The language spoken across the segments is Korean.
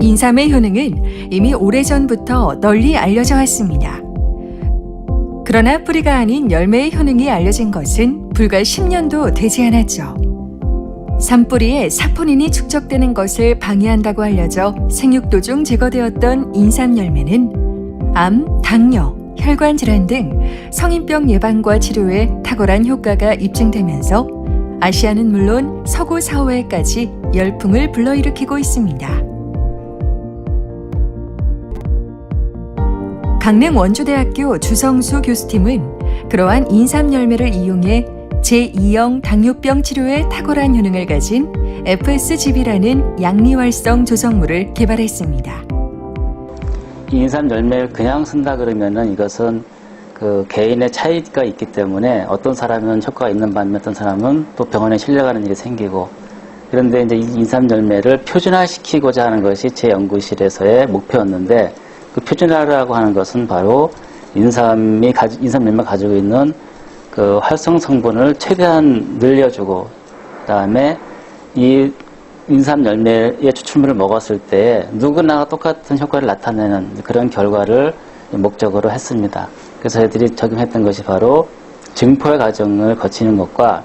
인삼의 효능은 이미 오래전부터 널리 알려져 왔습니다. 그러나 뿌리가 아닌 열매의 효능이 알려진 것은 불과 10년도 되지 않았죠. 산뿌리에 사포닌이 축적되는 것을 방해한다고 알려져 생육 도중 제거되었던 인삼 열매는 암, 당뇨, 혈관 질환 등 성인병 예방과 치료에 탁월한 효과가 입증되면서 아시아는 물론 서구 사회까지 열풍을 불러일으키고 있습니다. 강릉 원주대학교 주성수 교수팀은 그러한 인삼 열매를 이용해 제2형 당뇨병 치료에 탁월한 효능을 가진 FSGB라는 양리활성 조성물을 개발했습니다. 이 인삼 열매를 그냥 쓴다 그러면은 이것은 그 개인의 차이가 있기 때문에 어떤 사람은 효과가 있는 반면 어떤 사람은 또 병원에 실려가는 일이 생기고 그런데 이제 이 인삼 열매를 표준화시키고자 하는 것이 제 연구실에서의 목표였는데 그 표준화라고 하는 것은 바로 인삼이 가지, 인삼 열매가 가지고 있는 그 활성 성분을 최대한 늘려주고 그다음에 이 인삼 열매의 추출물을 먹었을 때 누구나 똑같은 효과를 나타내는 그런 결과를 목적으로 했습니다. 그래서 저희들이 적용했던 것이 바로 증포의 과정을 거치는 것과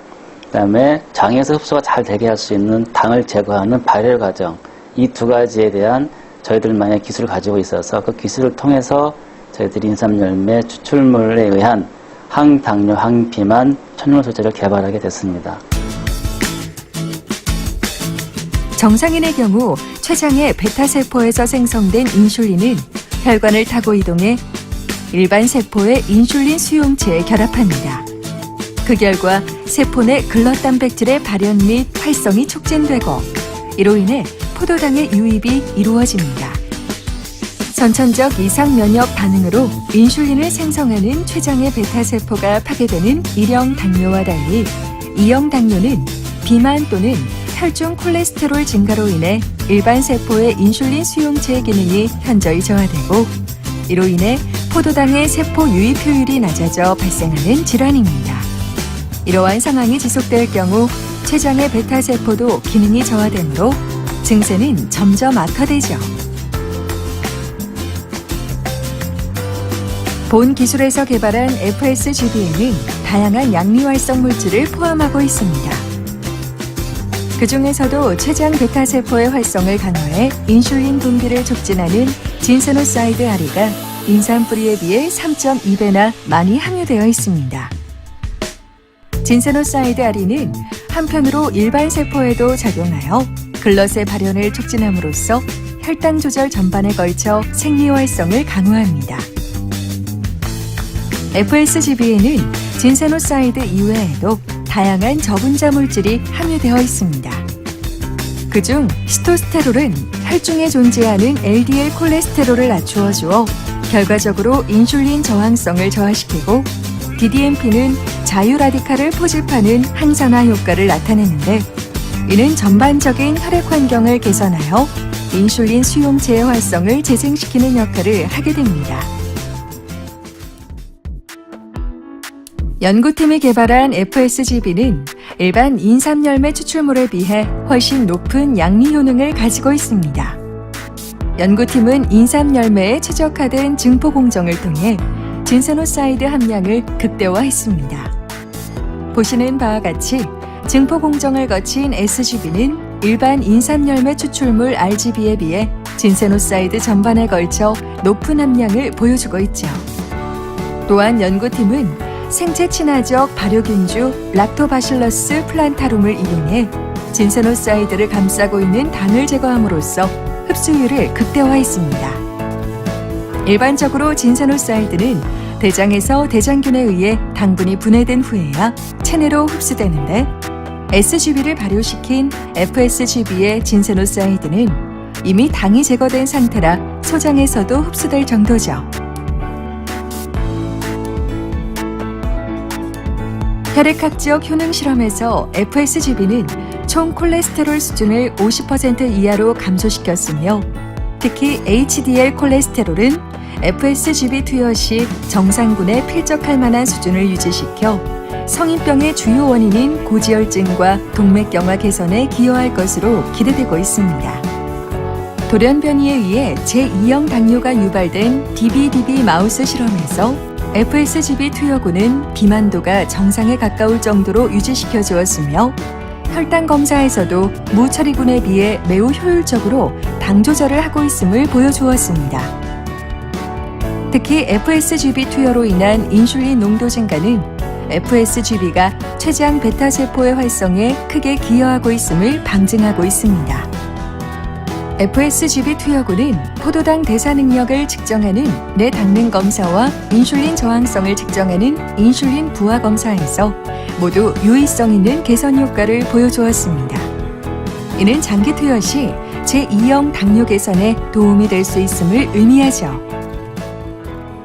그다음에 장에서 흡수가 잘 되게 할 수 있는 당을 제거하는 발열 과정 이 두 가지에 대한 저희들만의 기술을 가지고 있어서 그 기술을 통해서 저희들이 인삼 열매 추출물에 의한 항당뇨, 항비만 천연 소재를 개발하게 됐습니다. 정상인의 경우 췌장의 베타세포에서 생성된 인슐린은 혈관을 타고 이동해 일반 세포의 인슐린 수용체에 결합합니다. 그 결과 세포 내 글러단백질의 발현 및 활성이 촉진되고 이로 인해 포도당의 유입이 이루어집니다. 선천적 이상 면역 반응으로 인슐린을 생성하는 췌장의 베타세포가 파괴되는 1형 당뇨와 달리 2형 당뇨는 비만 또는 혈중 콜레스테롤 증가로 인해 일반 세포의 인슐린 수용체의 기능이 현저히 저하되고 이로 인해 포도당의 세포 유입 효율이 낮아져 발생하는 질환입니다. 이러한 상황이 지속될 경우 췌장의 베타 세포도 기능이 저하되므로 증세는 점점 악화되죠. 본 기술에서 개발한 FSGB에는 다양한 양리활성 물질을 포함하고 있습니다. 그 중에서도 췌장 베타 세포의 활성을 강화해 인슐린 분비를 촉진하는 진세노사이드 아리가 인삼 뿌리에 비해 3.2배나 많이 함유되어 있습니다. 진세노사이드 아리는 한편으로 일반 세포에도 작용하여 글럿의 발현을 촉진함으로써 혈당 조절 전반에 걸쳐 생리 활성을 강화합니다. FSGB에는 진세노사이드 이외에도 다양한 저분자 물질이 함유되어 있습니다. 그중 시토스테롤은 혈중에 존재하는 LDL 콜레스테롤을 낮추어 주어 결과적으로 인슐린 저항성을 저하시키고 DDMP는 자유 라디칼을 포집하는 항산화 효과를 나타내는데 이는 전반적인 혈액 환경을 개선하여 인슐린 수용체의 활성을 재생시키는 역할을 하게 됩니다. 연구팀이 개발한 FSGB는 일반 인삼 열매 추출물에 비해 훨씬 높은 양리 효능을 가지고 있습니다. 연구팀은 인삼 열매에 최적화된 증포 공정을 통해 진세노사이드 함량을 극대화했습니다. 보시는 바와 같이 증포 공정을 거친 SGB는 일반 인삼 열매 추출물 RGB에 비해 진세노사이드 전반에 걸쳐 높은 함량을 보여주고 있죠. 또한 연구팀은 생체 친화적 발효균주 락토바실러스 플란타룸을 이용해 진세노사이드를 감싸고 있는 당을 제거함으로써 흡수율을 극대화했습니다. 일반적으로 진세노사이드는 대장에서 대장균에 의해 당분이 분해된 후에야 체내로 흡수되는데 SGB를 발효시킨 FSGB의 진세노사이드는 이미 당이 제거된 상태라 소장에서도 흡수될 정도죠. 혈액학적 효능 실험에서 FSGB는 총 콜레스테롤 수준을 50% 이하로 감소시켰으며 특히 HDL 콜레스테롤은 FSGB 투여 시 정상군에 필적할 만한 수준을 유지시켜 성인병의 주요 원인인 고지혈증과 동맥경화 개선에 기여할 것으로 기대되고 있습니다. 돌연변이에 의해 제2형 당뇨가 유발된 DBDB 마우스 실험에서 FSGB 투여군은 비만도가 정상에 가까울 정도로 유지시켜 주었으며 혈당 검사에서도 무처리군에 비해 매우 효율적으로 당 조절을 하고 있음을 보여주었습니다. 특히 FSGB 투여로 인한 인슐린 농도 증가는 FSGB가 췌장 베타 세포의 활성에 크게 기여하고 있음을 방증하고 있습니다. FSGB 투여군은 포도당 대사 능력을 측정하는 뇌 당능 검사와 인슐린 저항성을 측정하는 인슐린 부하 검사에서 모두 유의성 있는 개선 효과를 보여주었습니다. 이는 장기 투여 시 제2형 당뇨 개선에 도움이 될 수 있음을 의미하죠.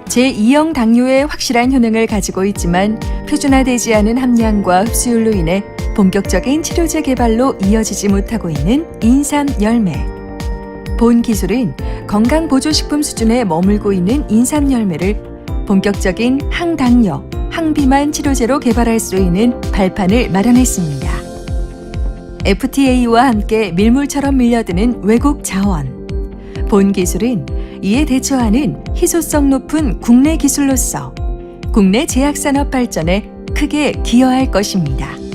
제2형 당뇨의 확실한 효능을 가지고 있지만 표준화되지 않은 함량과 흡수율로 인해 본격적인 치료제 개발로 이어지지 못하고 있는 인삼 열매. 본 기술은 건강보조식품 수준에 머물고 있는 인삼 열매를 본격적인 항당뇨, 항비만 치료제로 개발할 수 있는 발판을 마련했습니다. FTA와 함께 밀물처럼 밀려드는 외국 자원. 본 기술은 이에 대처하는 희소성 높은 국내 기술로서 국내 제약산업 발전에 크게 기여할 것입니다.